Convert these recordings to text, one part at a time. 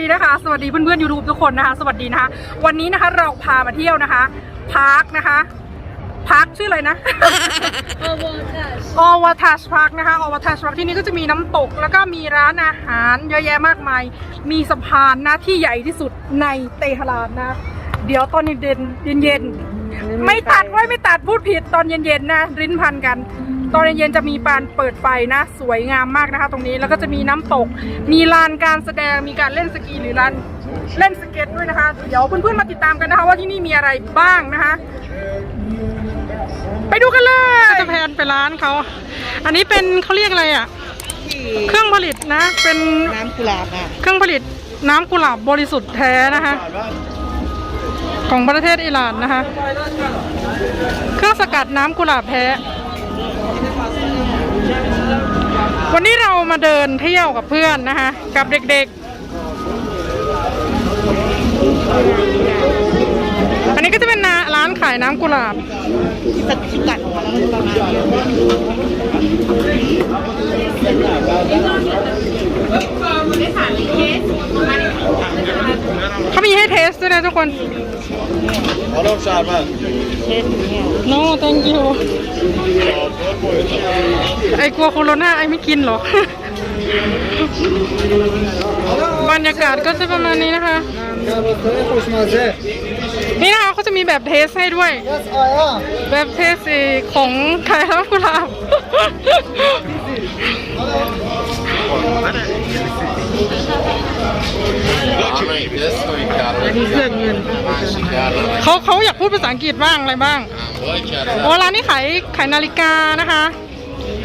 ดีนะคะ สวัสดีเพื่อนๆยูทูบทุกคนนะคะ สวัสดีนะคะ วันนี้นะคะเราพามาเที่ยวนะคะพาร์คนะคะพาร์คชื่ออะไรนะอวตารพาร์คนะคะอวตารพาร์คที่นี่ก็จะมีน้ำตก แล้วก็มีร้านอาหารเยอะแยะมากมาย มีสะพานนะที่ใหญ่ที่สุดในเตหะรานนะ เดี๋ยวตอนเย็นๆเย็นๆไม่ตัดไว้ไม่ตัดพูดผิดตอนเย็นๆนะ ริ้นพันกัน ตอนเย็นๆจะมีปานเปิดไฟนะ สวยงามมากนะคะ ตรงนี้แล้วก็จะมีน้ำตก มีลานการแสดงมีการเล่นสกีหรือลานเล่นสเก็ตด้วยนะคะ เดี๋ยวเพื่อนๆมาติดตามกันนะคะ ว่าที่นี่มีอะไรบ้างนะคะ ไปดูกันเลยจะแพนไปร้านเขาอันนี้เป็นเขาเรียกอะไรอะเครื่องผลิตนะ เป็นน้ำกุหลาบอะเครื่องผลิตน้ำกุหลาบบริสุทธิ์แท้นะคะ ของประเทศอิหร่านนะคะ เครื่องสกัดน้ำกุหลาบแท้ วันนี้เรามาเดินเที่ยวกับเพื่อนนะคะ กับเด็กๆ อันนี้ก็จะเป็นร้านขายน้ำกุหลาบที่สที่กัดของมันประมาณนี้เขามีให้เทสด้วยนะทุกคน Hallo skärmen. เทสอย่างเงี้ย no thank you ไอกลัวโคโรนาไอไม่กินหรอก บรรยากาศก็จะประมาณนี้นะคะ Koşmazı. นี่นะคะเขาจะมีแบบเทสให้ด้วย Yes aya. แบบเทสเอ่อของขายน้ำกุหลาบอั นี่เสื้อเงินเขาเขาอยากพูดภาษาอังกฤษบ้างอะไรบ้างโอ้ร้านนี้ขายขายนาฬิกานะคะ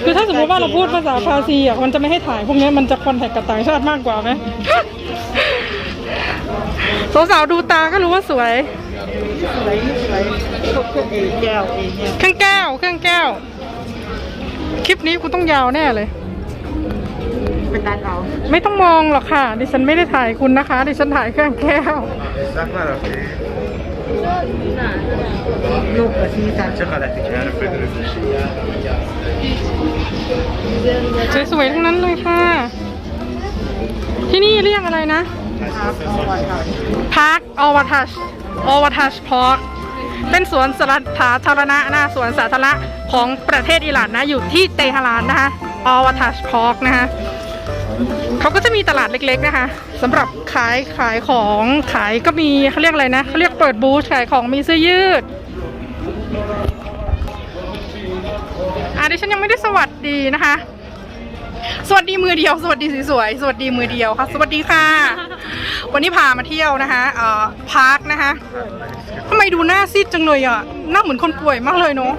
คือถ้าสมมติว่าเราพูดภาษาฟาซีอะมันจะไม่ให้ถ่ายพวกนี้มันจะคอนแทคกับต่างชาติมากกว่าไหมสาวๆดูตาก็รู้ว่าสวยสวยสวยพวกเครื่องแก้วเองเนี่ยเครื่องแก้วเครื่องแก้ว คลิปนี้กูต้องยาวแน่เลย เป็นตัดเอาไม่ต้องมองหรอกค่ะ ดิฉันไม่ได้ถ่ายคุณนะคะ ดิฉันถ่ายเครื่องแก้ว Saklar att det ลูกกับชีตัด är kadar fick สวยๆทั้งนั้นเลยค่ะ ที่นี่เรียกอะไรนะพาร์คอวทัชอวทัชพาร์คเป็นสวนสาธารณะนะสวนสาธารณะของประเทศอิหร่านนะ อยู่ที่เตหะรานนะคะอวทัชพาร์คนะคะ เขาก็จะมีตลาดเล็กๆนะคะสำหรับขายขายของขายก็มีเขาเรียกอะไรนะเขาเรียกเปิดบูธขายของมีเสื้อยืดอะดิฉันยังไม่ได้สวัสดีนะคะ สวัสดีมือเดียว สวัสดีสวยๆสวัสดีมือเดียวค่ะ สวัสดีค่ะ วันนี้พามาเที่ยวนะคะเอ่อพาร์คนะคะทำไมดูหน้าซีดจังเลยอะหน้าเหมือนคนป่วยมากเลยเนาะ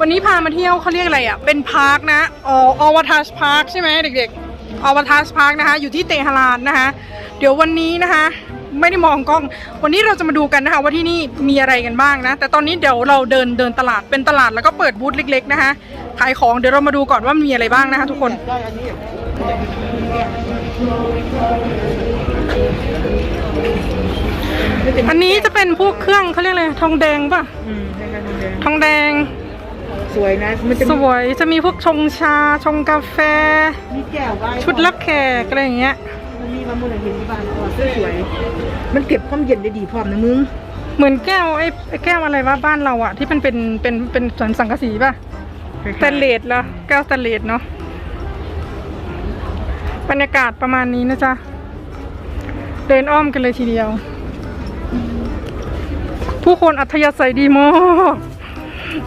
วันนี้พามาเที่ยวเขาเรียกอะไรอะ เป็นพาร์คนะอ๋ออวทัชพาร์คใช่ไหมเด็กๆอวทัชพาร์คนะคะ อยู่ที่เตหะรานนะคะ เดี๋ยววันนี้นะคะ ไม่ได้มองกล้อง วันนี้เราจะมาดูกันนะคะว่าที่นี่มีอะไรกันบ้างนะ แต่ตอนนี้เดี๋ยวเราเดินเดินตลาดเป็นตลาดแล้วก็เปิดบูธเล็ก ๆ นะคะ ขายของเดี๋ยวเรามาดูก่อนว่ามีอะไรบ้างนะคะทุกคนได้อันนี้อันนี้จะเป็นพวกเครื่องเขาเรียกอะไรทองแดงป่ะอืมใช่ค่ะแดงทองแดง สวยนะ มันจะสวยจะมีพวกชงชาชงกาแฟ มีแก้วไว้ชุดรับแขกอะไรอย่างเงี้ย มันมีมามูลเห็นที่บ้านก่อนสวยมันเก็บความเย็นได้ดีพร้อมนะมึง เหมือนแก้วไอ้ไอ้แก้วอะไรวะบ้านเราอะที่มันเป็นเป็นเป็นสวนสังกะสีป่ะสแตนเลสเหรอแก้วสแตนเลสเนาะบรรยากาศประมาณนี้นะจ๊ะ เดินอ้อมกันเลยทีเดียว ผู้คนอัธยาศัยดีมาก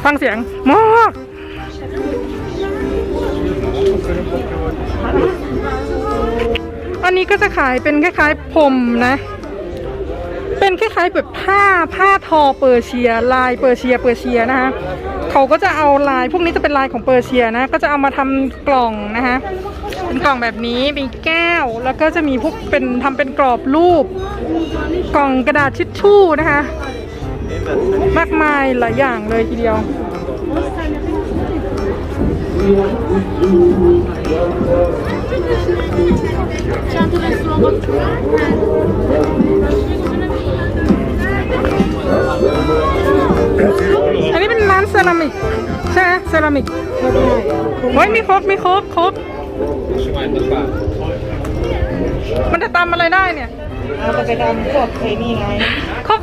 ฟังเสียงมากอันนี้ก็จะขายเป็นคล้ายๆผมนะ เป็นคล้ายๆแบบผ้าผ้าทอเปอร์เซีย ลายเปอร์เซียเปอร์เซียนะคะเขาก็จะเอาลายพวกนี้จะเป็นลายของเปอร์เซียนะ ก็จะเอามาทำกล่องนะคะเป็นกล่องแบบนี้มีแก้วแล้วก็จะมีพวกเป็นทำเป็นกรอบรูป กล่องกระดาษทิชชู่นะคะ มากมายหลายอย่างเลยทีเดียว อันนี้เป็นร้านเซรามิกใช่ไหมเซรามิกเฮ้ยมีครบมีครบครบ Hoşuma gitti bak. มันจะตำอะไรได้เนี่ย เอาไปไปทำพวกไอ้นี่ไงครก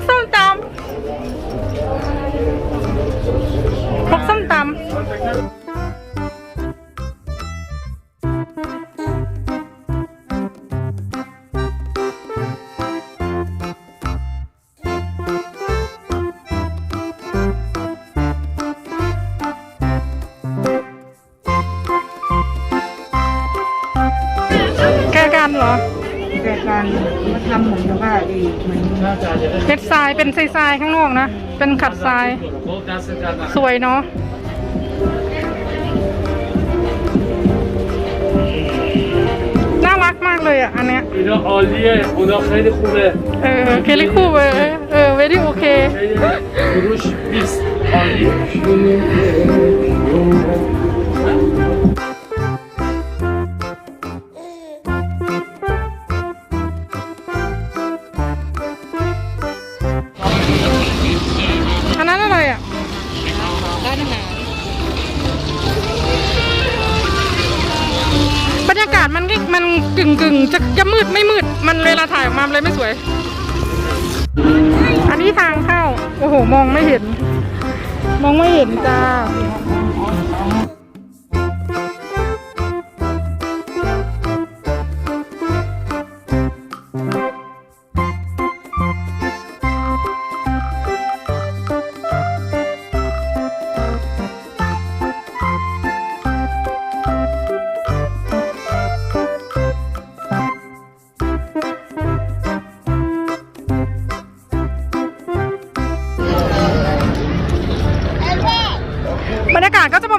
แกกันเหรอแต่การมาทำเหมือนกับว่าไอ้เหมือนเป็นทรายเป็นทรายๆข้างนอกนะ เป็นขัดทราย สวยเนาะ نه آره. اینا عالیه. اونا خیلی خوبه. خیلی خوبه. Very okay. برج بیست عالیه. กึ่งกึ่งจะจะมืดไม่มืด มันเวลาถ่ายออกมาเลยไม่สวย อันนี้ทางเข้า โอ้โห มองไม่เห็น มองไม่เห็นจ้า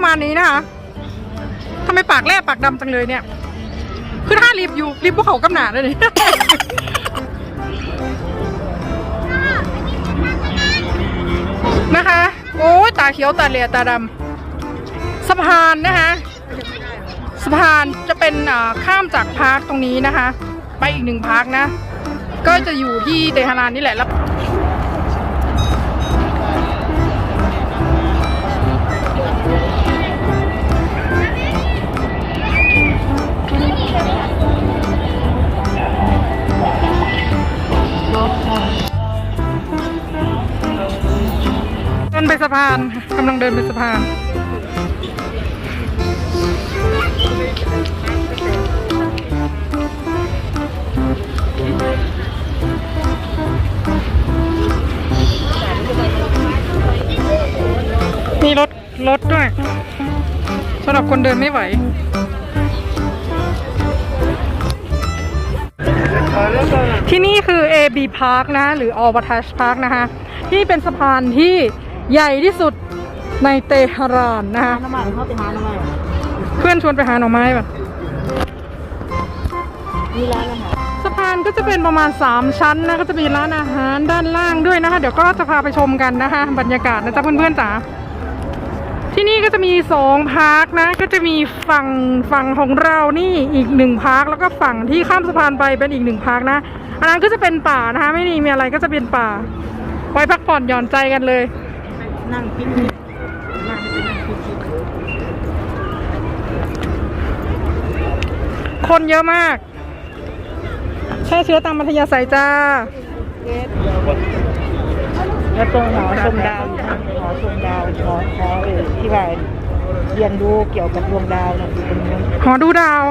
มาณนี้นะคะทำไมปากแลบปากดำจังเลยเนี่ย คือถ้ารีบอยู่รีบพวกเขากำหนาเลยนี่ นะคะ โอ้ยตาเขียวตาเหลียตาดำสะพานนะคะสะพานจะเป็นอ่าข้ามจากพาร์คตรงนี้นะคะ ไปอีกหนึ่งพาร์คนะ ก็จะอยู่ที่เตหะรานนี่แหละแล้ว ดินไปสะพานกำลังเดินไปสะพาน มีรถรถด้วยสำหรับคนเดินไม่ไหวที่นี่คือ AB Park นะ หรือ Al Battash Park นะคะที่เป็นสะพานที่ ใหญ่ที่สุดในเตหะรานนะคะน้ำมันเข้าไปหาน้ำมันเพื่อนชวนไปหาหน่อไม้ป่ะมีร้านอาหารสะพานก็จะเป็นประมาณ 3 ชั้นนะก็จะมีร้านอาหารด้านล่างด้วยนะคะ เดี๋ยวก็จะพาไปชมกันนะคะ บรรยากาศนะจ๊ะเพื่อนๆจ๋าที่นี่ก็จะมีสองพาร์คนะ ก็จะมีฝั่งฝั่งของเรานี่อีกหนึ่งพาร์คแล้วก็ฝั่งที่ข้ามสะพานไปเป็นอีกหนึ่งพาร์คนะอันนั้นก็จะเป็นป่านะคะ ไม่มีมีอะไรก็จะเป็นป่า ไว้พักผ่อนหย่อนใจกันเลย นั่งพิมพ์นั่งไปนั่งพิมพ์คนเยอะมากแช่เชื้อตามมัธยาศัยจ้าแล้วตรงหอชมดาวอยู่ทางหอชมดาวหอหอเออที่ว่าเรียนรู้เกี่ยวกับดวงดาวนะอยู่ตรงนั้นหอดูดาว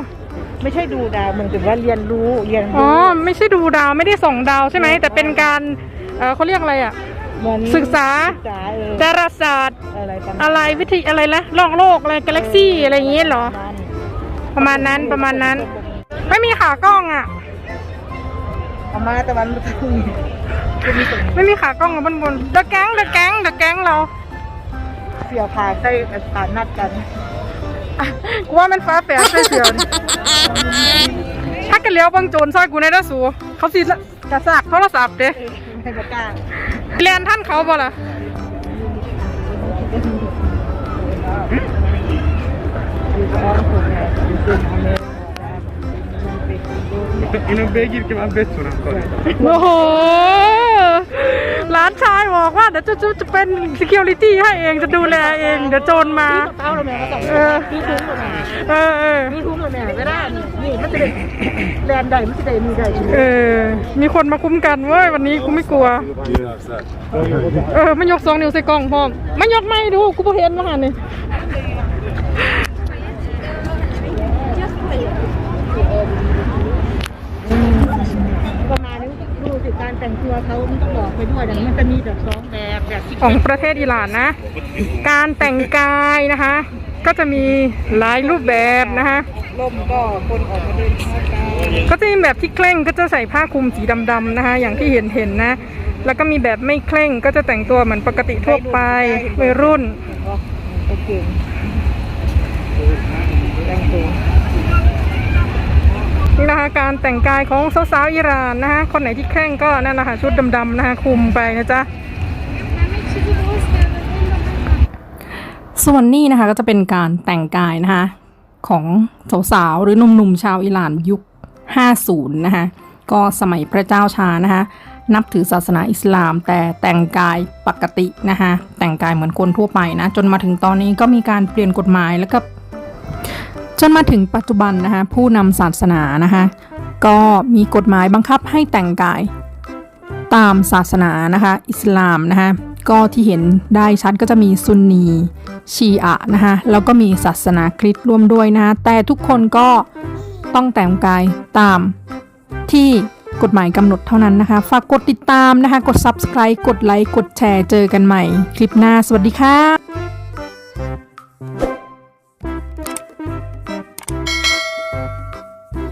ไม่ใช่ดูดาวมันถึงว่าเรียนรู้เรียนอ๋อรู้ไม่ใช่ดูดาวไม่ได้ส่องดาวใช่ไหมแต่เป็นการเออเขาเรียกอะไรอะเหมือน ศึกษาศึกษาเออดาราศาสตร์ อะไรประมาณอะไรวิทยอะไรนะโลกโลกอะไรกาแล็กซี่อะไรอย่างเงี้ยเหรอนั้นประมาณนั้นประมาณนั้น ไม่มีขากล้องอะเอามาแต่วันพรุ่งนี้จะมีตรงไม่มีขากล้องกับบนบนเดอะแก๊งเดอะแก๊งเดอะแก๊งเรา เสียผ่าใส่ผ่านัดกันกูว่ามันฟ้าแฝดใช่เสียวนี่ถ้ากันเลี้ยวบังโจรซอยกูในด้าสูเขาสิกระซากโทรศัพท์เด้ให้ประกล้า เรียนท่านเขาบ่ล่ะอยู่กับอ้อมผมเนี่ยอยู่เป็นอเมริกาเป็นคนดู Inno begir ki ben betonum koy. โอ้โหหลานชายบอกว่าเดี๋ยวจะจะจะเป็น security ให้เองจะดูแลเอง เดี๋ยวโจรมาเต้าเราเนี่ยก็ต้องเออที่คุ้ม เราเนี่ยเออเออ ยูทูบเนี่ยเวลานี่มันจะได้แลนได้มันจะได้มีได้ใช่ไหมเออ มีคนมาคุ้มกันเว้ยวันนี้กูไม่กลัว เออมันยกสองนิ้วใส่กล้องพร้อมไม่ยกไม่ดูกูบ่เห็นมาหันนี่ประมาณนี้ดูสิการแต่งตัวเขามันต้องบอกไปด้วยอย่างมันจะมีแบบสองแบบแบบที่ของประเทศอิหร่านนะ การแต่งกายนะคะ ก็จะมีหลายรูปแบบนะคะล่มก็คนออกมาเดินเข้ากันก็จะมีแบบที่เคร่งก็จะใส่ผ้าคลุมสีดำๆนะคะ อย่างที่เห็นเห็นๆนะ แล้วก็มีแบบไม่เคร่งก็จะแต่งตัวเหมือนปกติทั่วไปวัยรุ่นโอเคแต่งตัวนี่นะคะการแต่งกายของสาวๆอิหร่านนะคะคนไหนที่เคร่งก็นั่นนะคะชุดดำๆนะคะคลุมไปนะจ๊ะ ส่วนนี้นะคะก็จะเป็นการแต่งกายนะคะของสาวๆหรือหนุ่มๆชาวอิหร่านยุค 50 นะคะก็สมัยพระเจ้าชานะคะนับถือศาสนาอิสลาม แต่แต่งกายปกตินะคะแต่งกายเหมือนคนทั่วไปนะจนมาถึงตอนนี้ก็มีการเปลี่ยนกฎหมายแล้วก็จนมาถึงปัจจุบันนะคะผู้นำศาสนานะคะก็มีกฎหมายบังคับให้แต่งกายตามศาสนานะคะอิสลามนะคะ ก็ที่เห็นได้ชัดก็จะมีซุนนีชีอะนะคะแล้วก็มีศาสนาคริสต์ร่วมด้วยนะคะแต่ทุกคนก็ต้องแต่งกายตามที่กฎหมายกำหนดเท่านั้นนะคะ ฝากกดติดตามนะคะ กด subscribe กดไลค์ กดแชร์ เจอกันใหม่ คลิปหน้า สวัสดีค่ะ